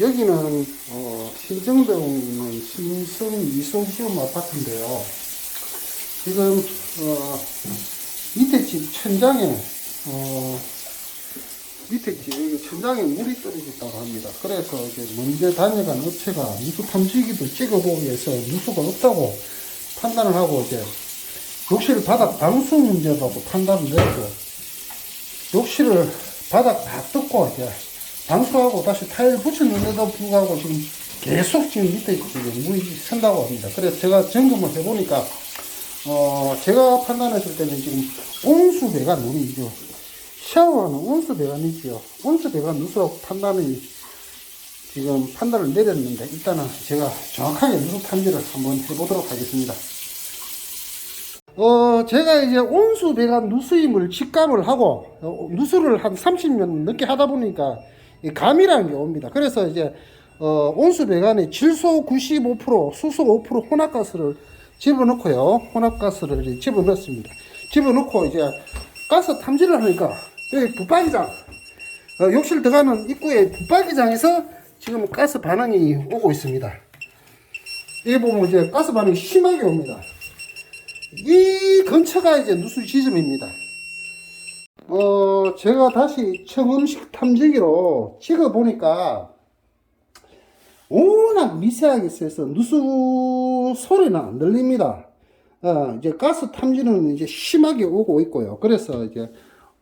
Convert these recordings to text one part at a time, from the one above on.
여기는 어, 신정동에 있는 신성 미소지움 아파트인데요. 지금 어, 밑에 집 천장에 어, 밑에 집 여기 천장에 물이 떨어졌다고 합니다. 그래서 이제 먼저 다녀간 업체가 누수 탐지기도 찍어보기 위해서 누수가 없다고 판단을 하고 이제 욕실 바닥 방수 문제라고 판단을 내고 욕실을 바닥 다 뜯고 이제 방수하고 다시 타일 붙였는데도 불구하고 지금 계속 지금 밑에 물이 샌다고 합니다. 그래서 제가 점검을 해보니까 어 제가 판단했을 때는 지금 온수 배관 우리죠 샤워하는 온수 배관이지요. 온수 배관 누수라고 판단이 지금 판단을 내렸는데 일단은 제가 정확하게 누수 탐지를 한번 해보도록 하겠습니다. 어, 제가 이제 온수 배관 누수임을 직감을 하고, 어, 누수를 한 30년 넘게 하다 보니까, 이 감이라는 게 옵니다. 그래서 이제, 어, 온수 배관에 질소 95%, 수소 5% 혼합가스를 집어넣고요. 혼합가스를 집어넣습니다. 집어넣고 이제, 가스 탐지를 하니까, 여기 붙박이장, 어, 욕실 들어가는 입구에 붙박이장에서 지금 가스 반응이 오고 있습니다. 여기 보면 이제 가스 반응이 심하게 옵니다. 이 근처가 이제 누수 지점입니다. 어, 제가 다시 청음식 탐지기로 찍어 보니까 워낙 미세하게 세서 누수 소리는 안 들립니다. 어, 이제 가스 탐지는 이제 심하게 오고 있고요. 그래서 이제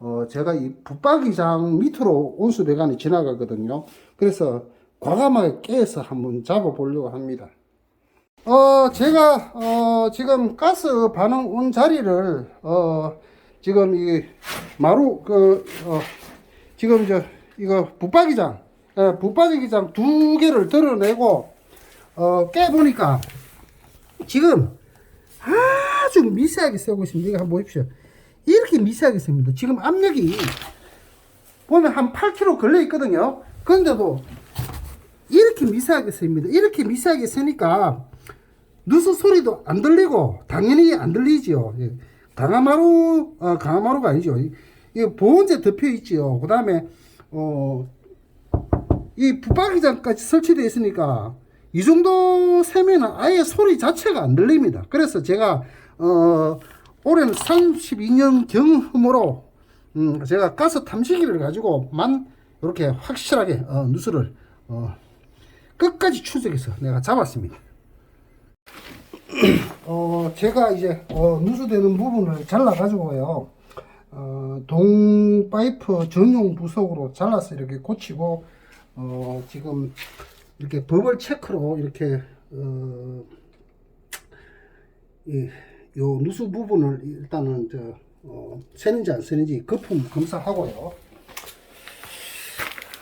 어, 제가 이 붙박이장 밑으로 온수 배관이 지나가거든요. 그래서 과감하게 깨서 한번 잡아 보려고 합니다. 어, 제가, 어, 지금 가스 반응 온 자리를, 어, 지금 이, 마루, 그, 어, 지금 저, 이거, 붙박이장, 예, 붙박이장 두 개를 드러내고, 어, 깨 보니까, 지금 아주 미세하게 세고 있습니다. 이거 한번 보십시오. 이렇게 미세하게 셉니다. 지금 압력이, 보면 한 8kg 걸려 있거든요. 그런데도, 이렇게 미세하게 셉니다. 이렇게 미세하게 세니까, 누수 소리도 안 들리고 당연히 안 들리지요. 예. 강화마루 어, 강화마루가 아니죠. 이, 이 보온재 덮여 있지요. 그 다음에 어, 이 붙박이장까지 설치되어 있으니까 이 정도 세면은 아예 소리 자체가 안 들립니다. 그래서 제가 어, 올해는 32년 경험으로 음, 제가 가스 탐지기를 가지고만 이렇게 확실하게 어, 누수를 어, 끝까지 추적해서 내가 잡았습니다. 어, 제가 이제, 어, 누수되는 부분을 잘라가지고요, 어, 동 파이프 전용 부속으로 잘라서 이렇게 고치고, 어, 지금 이렇게 버블 체크로 이렇게, 어, 이, 요 누수 부분을 일단은 저, 어, 새는지 안 새는지 거품 검사하고요.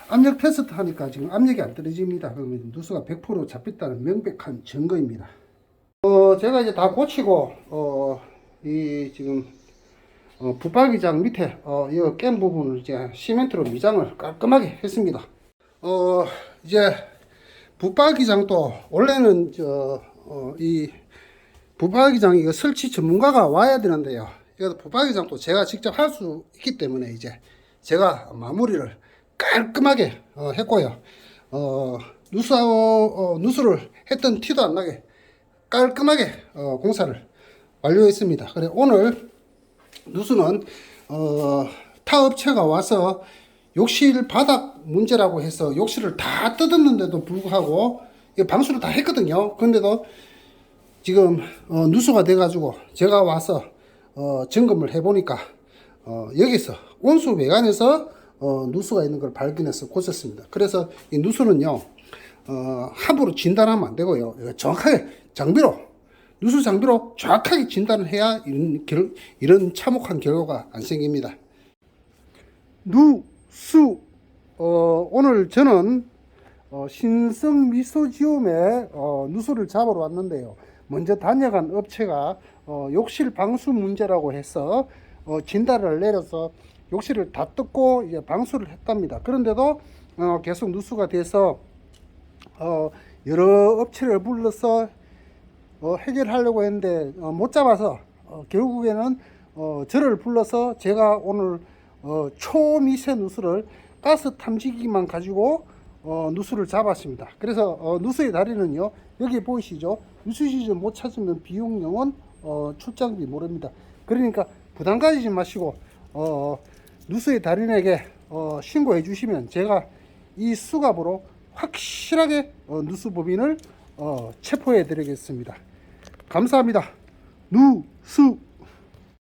압력 테스트 하니까 지금 압력이 안 떨어집니다. 그러면 누수가 100% 잡혔다는 명백한 증거입니다. 어, 제가 이제 다 고치고, 어, 이, 지금, 어, 붙박이장 밑에, 어, 이깬 부분을 이제 시멘트로 미장을 깔끔하게 했습니다. 어, 이제, 붙박이장도, 원래는, 저, 어, 이, 붙박이장 이거 설치 전문가가 와야 되는데요. 이거 붙박이장도 제가 직접 할 수 있기 때문에 이제 제가 마무리를 깔끔하게 어, 했고요. 어, 누수, 어, 누수를 했던 티도 안 나게 깔끔하게 어, 공사를 완료했습니다. 그래 오늘 누수는 어, 타 업체가 와서 욕실 바닥 문제라고 해서 욕실을 다 뜯었는데도 불구하고 방수를 다 했거든요. 그런데도 지금 어, 누수가 돼가지고 제가 와서 어, 점검을 해보니까 어, 여기서 온수 배관에서 어, 누수가 있는 걸 발견해서 고쳤습니다. 그래서 이 누수는요 어, 함부로 진단하면 안 되고요. 정확하게 장비로 누수 장비로 정확하게 진단을 해야 이런 결, 이런 참혹한 결과가 안 생깁니다. 누수 어, 오늘 저는 어, 신성 미소지움에 어, 누수를 잡으러 왔는데요. 먼저 다녀간 업체가 어, 욕실 방수 문제라고 해서 어, 진단을 내려서 욕실을 다 뜯고 이제 방수를 했답니다. 그런데도 어, 계속 누수가 돼서 어, 여러 업체를 불러서 어, 해결하려고 했는데 어, 못 잡아서 어, 결국에는 어, 저를 불러서 제가 오늘 어, 초미세 누수를 가스 탐지기만 가지고 어, 누수를 잡았습니다. 그래서 어, 누수의 다리는요 여기 보이시죠? 누수 시즌 못 찾으면 비용령은 어, 출장비 모릅니다. 그러니까 부담 가지지 마시고 어, 누수의 달인에게 어, 신고해 주시면 제가 이 수갑으로 확실하게 어, 누수법인을 어, 체포해 드리겠습니다. 감사합니다. 누수